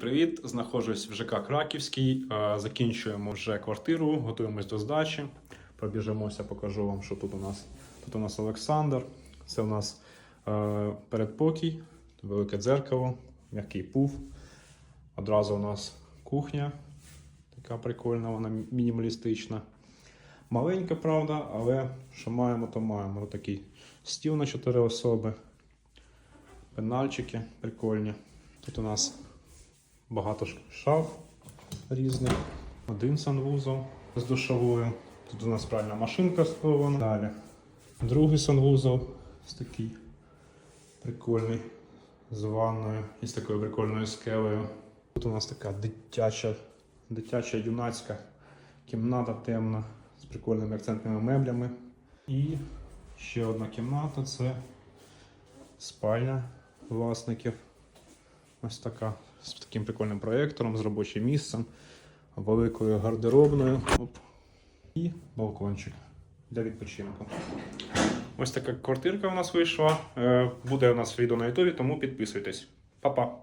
Привіт, знаходжусь в ЖК Краківський. Закінчуємо вже квартиру, готуємось до здачі. Пробіжимося, покажу вам, що тут у нас. Тут у нас Олександр. Це у нас передпокій, велике дзеркало, м'який пуф. Одразу у нас кухня. Така прикольна, вона мінімалістична. Маленька, правда, але що маємо, то маємо. Ось такий стіл на 4 особи. Пенальчики прикольні. Тут у нас багато шаф різних. Один санвузол з душовою. Тут у нас пральна машинка схована. Далі. Другий санвузол ось такий прикольний. З ванною і з такою прикольною скелею. Тут у нас така дитяча, дитяча юнацька кімната темна з прикольними акцентними меблями. І ще одна кімната це спальня власників. Ось така з таким прикольним проєктором, з робочим місцем, великою гардеробною. Оп. І балкончик для відпочинку. Ось така квартирка у нас вийшла. Е, Буде у нас відео на ютубі, тому підписуйтесь. Па-па!